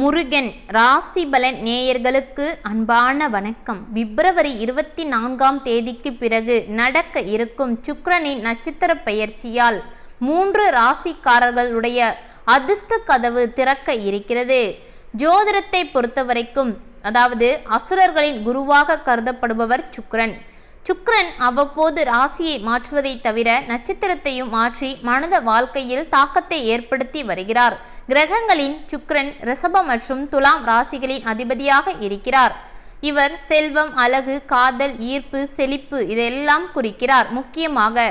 முருகன் ராசிபலன் நேயர்களுக்கு அன்பான வணக்கம். பிப்ரவரி இருபத்தி நான்காம் தேதிக்கு பிறகு நடக்க இருக்கும் சுக்கரனின் நட்சத்திர பெயர்ச்சியால் மூன்று ராசிக்காரர்களுடைய அதிர்ஷ்ட கதவு திறக்க இருக்கிறது. ஜோதிடத்தை பொறுத்தவரைக்கும் அதாவது அசுரர்களின் குருவாக கருதப்படுபவர் சுக்கரன். சுக்ரன் அவ்வப்போது ராசியை மாற்றுவதை தவிர நட்சத்திரத்தையும் மாற்றி மனித வாழ்க்கையில் தாக்கத்தை ஏற்படுத்தி வருகிறார். கிரகங்களின் சுக்ரன் ரிஷபம் மற்றும் துலாம் ராசிகளின் அதிபதியாக இருக்கிறார். இவர் செல்வம் அழகு காதல் ஈர்ப்பு செழிப்பு இதெல்லாம் குறிக்கிறார். முக்கியமாக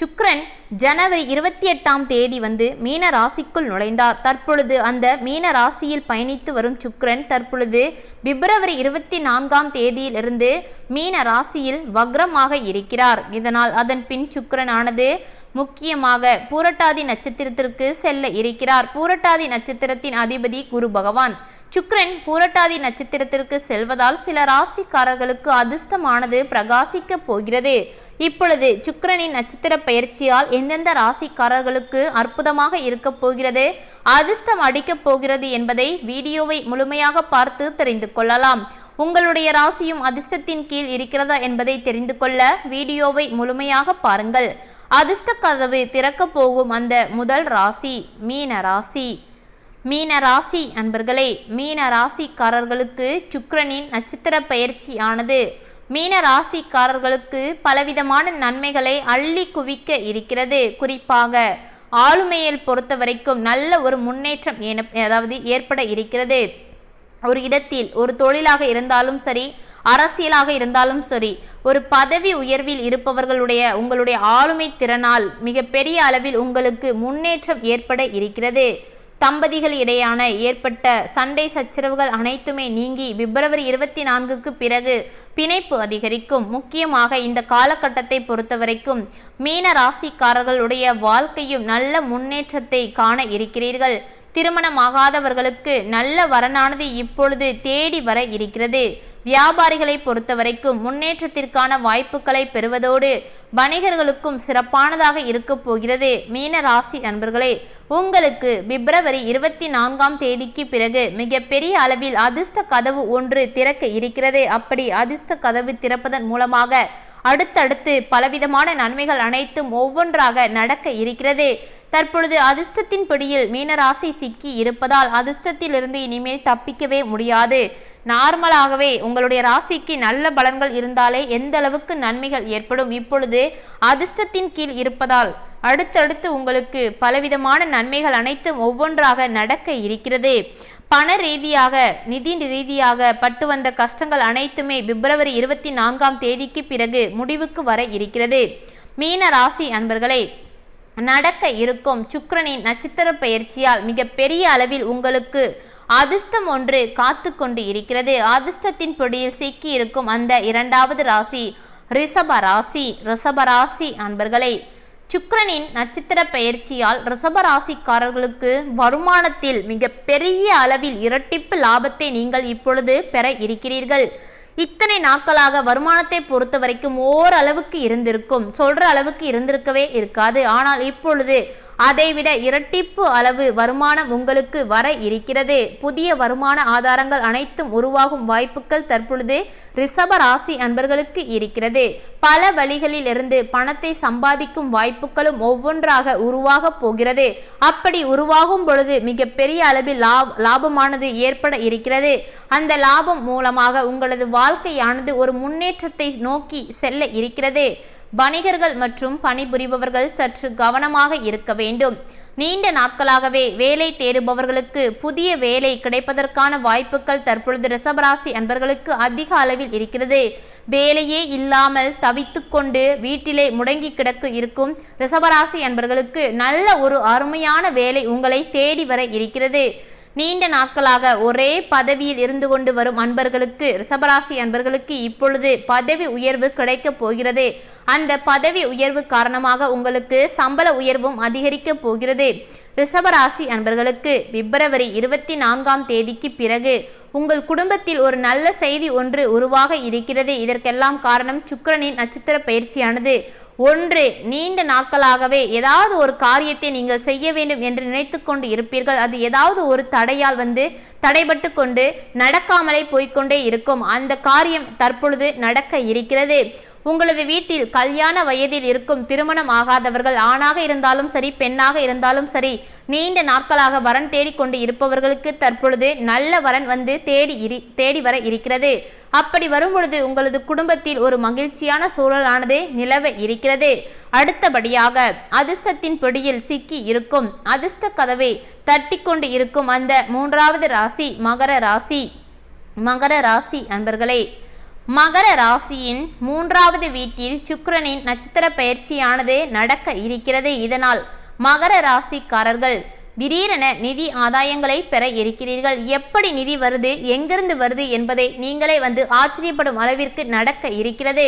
சுக்ரன் ஜனவரி இருபத்தி எட்டாம் தேதி வந்து மீன ராசிக்குள் நுழைந்தார். தற்பொழுது அந்த மீன ராசியில் பயணித்து வரும் சுக்ரன் தற்பொழுது பிப்ரவரி இருபத்தி நான்காம் தேதியிலிருந்து மீன ராசியில் வக்ரமாக இருக்கிறார். இதனால் அதன் பின் சுக்கிரனானது முக்கியமாக பூரட்டாதி நட்சத்திரத்திற்கு செல்ல இருக்கிறார். பூரட்டாதி நட்சத்திரத்தின் அதிபதி குரு பகவான். சுக்ரன் பூரட்டாதி நட்சத்திரத்திற்கு செல்வதால் சில ராசிக்காரர்களுக்கு அதிர்ஷ்டமானது பிரகாசிக்க போகிறது. இப்பொழுது சுக்கரனின் நட்சத்திர பயிற்சியால் எந்தெந்த ராசிக்காரர்களுக்கு அற்புதமாக இருக்க போகிறது அதிர்ஷ்டம் அடிக்கப் போகிறது என்பதை வீடியோவை முழுமையாக பார்த்து தெரிந்து கொள்ளலாம். உங்களுடைய ராசியும் அதிர்ஷ்டத்தின் கீழ் இருக்கிறதா என்பதை தெரிந்து கொள்ள வீடியோவை முழுமையாக பாருங்கள். அதிர்ஷ்ட கதவு திறக்க போகும் அந்த முதல் ராசி மீன ராசி. மீன ராசி அன்பர்களே மீன ராசிக்காரர்களுக்கு சுக்கரனின் நட்சத்திர பயிற்சி ஆனது. மீன ராசிக்காரர்களுக்கு பலவிதமான நன்மைகளை அள்ளி குவிக்க இருக்கிறது. குறிப்பாக ஆளுமையில் பொறுத்த வரைக்கும் நல்ல ஒரு முன்னேற்றம் அதாவது ஏற்பட இருக்கிறது. ஒரு இடத்தில் ஒரு தொழிலாக இருந்தாலும் சரி அரசியலாக இருந்தாலும் சரி ஒரு பதவி உயர்வில் இருப்பவர்களுடைய உங்களுடைய ஆளுமை திறனால் மிகப்பெரிய அளவில் உங்களுக்கு முன்னேற்றம் ஏற்பட இருக்கிறது. தம்பதிகள் இடையான ஏற்பட்ட சண்டை சச்சரவுகள் அனைத்துமே நீங்கி பிப்ரவரி இருபத்தி நான்குக்கு பிறகு பிணைப்பு அதிகரிக்கும். முக்கியமாக இந்த காலகட்டத்தை பொறுத்தவரைக்கும் மீன ராசிக்காரர்களுடைய வாழ்க்கையும் நல்ல முன்னேற்றத்தை காண இருக்கிறீர்கள். திருமணமாகாதவர்களுக்கு நல்ல வரனானது இப்பொழுது தேடி வர இருக்கிறது. வியாபாரிகளை பொறுத்தவரைக்கும் முன்னேற்றத்திற்கான வாய்ப்புகளை பெறுவதோடு வணிகர்களுக்கும் சிறப்பானதாக இருக்கப் போகிறது. மீன ராசி நண்பர்களே உங்களுக்கு பிப்ரவரி இருபத்தி நான்காம் தேதிக்கு பிறகு மிகப்பெரிய அளவில் அதிர்ஷ்ட கதவு ஒன்று திறக்க இருக்கிறது. அப்படி அதிர்ஷ்ட கதவு திறப்பதன் மூலமாக அடுத்தடுத்து பலவிதமான நன்மைகள் அனைத்தும் ஒவ்வொன்றாக நடக்க இருக்கிறது. தற்பொழுது அதிர்ஷ்டத்தின் பிடியில் மீனராசி சிக்கி இருப்பதால் அதிர்ஷ்டத்திலிருந்து இனிமேல் தப்பிக்கவே முடியாது. நார்மலாகவே உங்களுடைய ராசிக்கு நல்ல பலன்கள் இருந்தாலே எந்த அளவுக்கு நன்மைகள் ஏற்படும்? இப்பொழுது அதிர்ஷ்டத்தின் கீழ் இருப்பதால் அடுத்தடுத்து உங்களுக்கு பலவிதமான நன்மைகள் அனைத்தும் ஒவ்வொன்றாக நடக்க இருக்கிறது. பண ரீதியாக நிதி ரீதியாக பட்டு வந்த கஷ்டங்கள் அனைத்துமே பிப்ரவரி இருபத்தி நான்காம் தேதிக்கு பிறகு முடிவுக்கு வர இருக்கிறது. மீன ராசி அன்பர்களே நடக்க இருக்கும் சுக்கரனின் நட்சத்திர பெயர்ச்சியால் மிகப்பெரிய அளவில் உங்களுக்கு அதிர்ஷ்டம் ஒன்று காத்து கொண்டு இருக்கிறது. அதிர்ஷ்டத்தின் பொடியில் சிக்கி இருக்கும் அந்த இரண்டாவது ராசி ரிஷப ராசி ரிஷப ராசி அன்பர்களே. சுக்கிரனின் நட்சத்திர பயிற்சியால் ரிஷபராசிக்காரர்களுக்கு வருமானத்தில் மிக பெரிய அளவில் இரட்டிப்பு லாபத்தை நீங்கள் இப்பொழுது பெற இருக்கிறீர்கள். இத்தனை நாட்களாக வருமானத்தை பொறுத்த வரைக்கும் ஓரளவுக்கு இருந்திருக்கும். சொல்ற அளவுக்கு இருந்திருக்கவே இருக்காது. ஆனால் இப்பொழுது அதைவிட இரட்டிப்பு அளவு வருமானம் உங்களுக்கு வர இருக்கிறது. புதிய வருமான ஆதாரங்கள் அனைத்தும் உருவாகும் வாய்ப்புகள் தற்பொழுது ரிஷப ராசி அன்பர்களுக்கு இருக்கிறது. பல வழிகளில் இருந்து பணத்தை சம்பாதிக்கும் வாய்ப்புகளும் ஒவ்வொன்றாக உருவாக போகிறது. அப்படி உருவாகும் பொழுது மிகப்பெரிய அளவில் லாபமானது ஏற்பட இருக்கிறது. அந்த லாபம் மூலமாக உங்களது வாழ்க்கையானது ஒரு முன்னேற்றத்தை நோக்கி செல்ல இருக்கிறது. வணிகர்கள் மற்றும் பணிபுரிபவர்கள் சற்று கவனமாக இருக்க வேண்டும். நீண்ட நாட்களாகவே வேலை தேடுபவர்களுக்கு புதிய வேலை கிடைப்பதற்கான வாய்ப்புகள் தற்பொழுது ரிஷபராசி அன்பர்களுக்கு அதிக அளவில் இருக்கிறது. வேலையே இல்லாமல் தவித்துக்கொண்டு வீட்டிலே முடங்கி கிடக்கு இருக்கும் ரிஷபராசி அன்பர்களுக்கு நல்ல ஒரு அருமையான வேலை உங்களை தேடி வர இருக்கிறது. நீண்ட நாட்களாக ஒரே பதவியில் இருந்து கொண்டு வரும் அன்பர்களுக்கு ரிஷபராசி அன்பர்களுக்கு இப்பொழுது பதவி உயர்வு கிடைக்கப் போகிறது. அந்த பதவி உயர்வு காரணமாக உங்களுக்கு சம்பள உயர்வும் அதிகரிக்கப் போகிறது. ரிஷபராசி அன்பர்களுக்கு பிப்ரவரி இருபத்தி நான்காம் தேதிக்கு பிறகு உங்கள் குடும்பத்தில் ஒரு நல்ல செய்தி ஒன்று உருவாக இருக்கிறது. இதற்கெல்லாம் காரணம் சுக்கரனின் நட்சத்திர பயிற்சியானது. ஒன்று நீண்ட நாட்களாகவே ஏதாவது ஒரு காரியத்தை நீங்கள் செய்ய வேண்டும் என்று நினைத்து கொண்டு இருப்பீர்கள். அது ஏதாவது ஒரு தடையால் வந்து தடைபட்டு கொண்டு நடக்காமலே போய்க்கொண்டே இருக்கும். அந்த காரியம் தற்பொழுது நடக்க இருக்கிறது. உங்களது வீட்டில் கல்யாண வயதில் இருக்கும் திருமணம் ஆகாதவர்கள் ஆணாக இருந்தாலும் சரி பெண்ணாக இருந்தாலும் சரி நீண்ட நாட்களாக வரன் தேடிக்கொண்டு இருப்பவர்களுக்கு தற்பொழுது நல்ல வரன் வந்து தேடி இரு தேடி வர இருக்கிறது. அப்படி வரும்பொழுது உங்களது குடும்பத்தில் ஒரு மகிழ்ச்சியான சூழலானது நிலவ இருக்கிறது. அடுத்தபடியாக அதிர்ஷ்டத்தின் பிடியில் சிக்கி இருக்கும். அதிர்ஷ்ட கதவை தட்டி கொண்டு இருக்கும் அந்த மூன்றாவது ராசி மகர ராசி. மகர ராசி அன்பர்களே மகர ராசியின் மூன்றாவது வீட்டில் சுக்கரனின் நட்சத்திர பயிற்சியானது நடக்க இருக்கிறது. இதனால் மகர ராசிக்காரர்கள் திடீரென நிதி ஆதாயங்களை பெற இருக்கிறீர்கள். எப்படி நிதி வருது? எங்கிருந்து வருது என்பதை நீங்களே வந்து ஆச்சரியப்படும் அளவிற்கு நடக்க இருக்கிறது.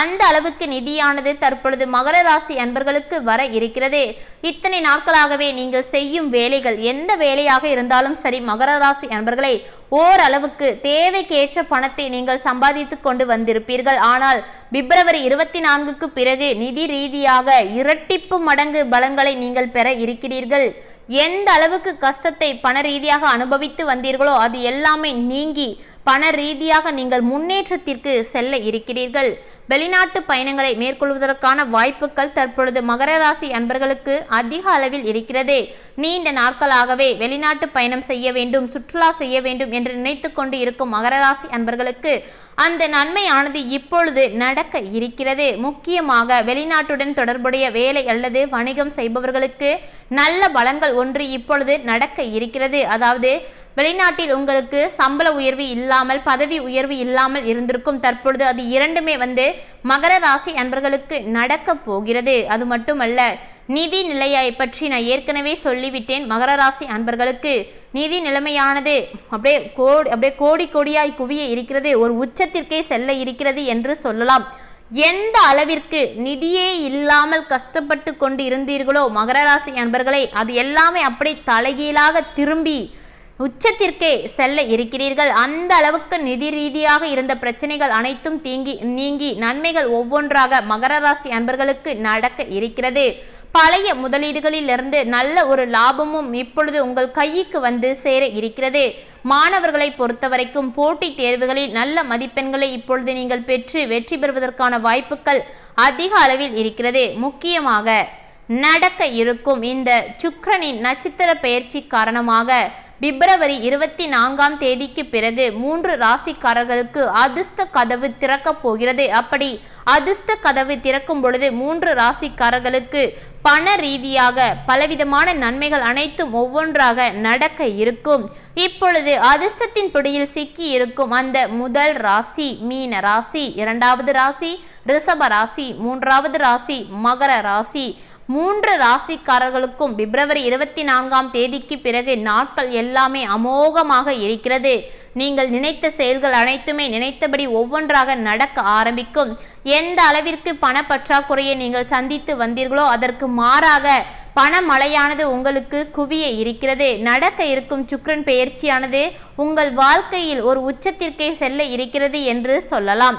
அந்த அளவுக்கு நிதியானது தற்பொழுது மகர ராசி அன்பர்களுக்கு வர இருக்கிறது. இத்தனை நாட்களாகவே நீங்கள் செய்யும் வேலைகள் எந்த வேலையாக இருந்தாலும் சரி மகர ராசி அன்பர்களை ஓரளவுக்கு தேவைக்கேற்ற பணத்தை நீங்கள் சம்பாதித்து கொண்டு வந்திருப்பீர்கள். ஆனால் பிப்ரவரி இருபத்தி நான்குக்கு பிறகு நிதி ரீதியாக இரட்டிப்பு மடங்கு பலன்களை நீங்கள் பெற இருக்கிறீர்கள். எந்த அளவுக்கு கஷ்டத்தை பண ரீதியாக அனுபவித்து வந்தீர்களோ அது எல்லாமே நீங்கி பண ரீதியாக நீங்கள் முன்னேற்றத்திற்கு செல்ல இருக்கிறீர்கள். வெளிநாட்டு பயணங்களை மேற்கொள்வதற்கான வாய்ப்புகள் தற்பொழுது மகர ராசி அன்பர்களுக்கு அதிக அளவில் இருக்கிறது. நீண்ட நாட்களாகவே வெளிநாட்டு பயணம் செய்ய வேண்டும் சுற்றுலா செய்ய வேண்டும் என்று நினைத்து கொண்டு இருக்கும் மகர ராசி அன்பர்களுக்கு அந்த நன்மையானது இப்பொழுது நடக்க இருக்கிறது. முக்கியமாக வெளிநாட்டுடன் தொடர்புடைய வேலை அல்லது வணிகம் செய்பவர்களுக்கு நல்ல பலன்கள் ஒன்று இப்பொழுது நடக்க இருக்கிறது. அதாவது வெளிநாட்டில் உங்களுக்கு சம்பள உயர்வு இல்லாமல் பதவி உயர்வு இல்லாமல் இருந்திருக்கும். தற்பொழுது அது இரண்டுமே வந்து மகர ராசி அன்பர்களுக்கு நடக்க போகிறது. அது மட்டுமல்ல நிதி நிலையை பற்றி நான் ஏற்கனவே சொல்லிவிட்டேன். மகர ராசி அன்பர்களுக்கு நிதி நிலைமையானது அப்படியே கோடி அப்படியே கோடி கோடியாய் குவிய இருக்கிறது. ஒரு உச்சத்திற்கே செல்ல இருக்கிறது என்று சொல்லலாம். எந்த அளவிற்கு நிதியே இல்லாமல் கஷ்டப்பட்டு கொண்டு இருந்தீர்களோ மகர ராசி அன்பர்களை அது எல்லாமே அப்படி தலைகீழாக திரும்பி உச்சத்திற்கே செல்ல இருக்கிறீர்கள். அந்த அளவுக்கு நிதி ரீதியாக இருந்த பிரச்சனைகள் அனைத்தும் தீங்கி நீங்கி நன்மைகள் ஒவ்வொன்றாக மகர ராசி அன்பர்களுக்கு நடக்க இருக்கிறது. பழைய முதலீடுகளிலிருந்து நல்ல ஒரு லாபமும் இப்பொழுது உங்கள் கைக்கு வந்து சேர இருக்கிறது. மாணவர்களை பொறுத்தவரைக்கும் போட்டித் தேர்வுகளில் நல்ல மதிப்பெண்களை இப்பொழுது நீங்கள் பெற்று வெற்றி பெறுவதற்கான வாய்ப்புகள் அதிக அளவில் இருக்கிறது. முக்கியமாக நடக்க இருக்கும் இந்த சுக்கரனின் நட்சத்திர பயிற்சி காரணமாக பிப்ரவரி இருபத்தி நான்காம் தேதிக்கு பிறகு மூன்று ராசிக்காரர்களுக்கு அதிர்ஷ்ட கதவு திறக்கப் போகிறது. அப்படி அதிர்ஷ்ட கதவு திறக்கும் பொழுது மூன்று ராசிக்காரர்களுக்கு பண ரீதியாக பலவிதமான நன்மைகள் அனைத்தும் ஒவ்வொன்றாக நடக்க இருக்கும். இப்பொழுது அதிர்ஷ்டத்தின் பிடியில் சிக்கி இருக்கும் அந்த முதல் ராசி மீன ராசி இரண்டாவது ராசி ரிஷப ராசி மூன்றாவது ராசி மகர ராசி. மூன்று ராசிக்காரர்களுக்கும் பிப்ரவரி இருபத்தி நான்காம் தேதிக்கு பிறகு நாட்கள் எல்லாமே அமோகமாக இருக்கிறது. நீங்கள் நினைத்த செயல்கள் அனைத்துமே நினைத்தபடி ஒவ்வொன்றாக நடக்க ஆரம்பிக்கும். எந்த அளவிற்கு பணப்பற்றாக்குறையை நீங்கள் சந்தித்து வந்தீர்களோ அதற்கு மாறாக பணமழையானது உங்களுக்கு குவிய இருக்கிறது. நடக்க இருக்கும் சுக்ரன் பெயர்ச்சியானது உங்கள் வாழ்க்கையில் ஒரு உச்சத்திற்கே செல்ல இருக்கிறது என்று சொல்லலாம்.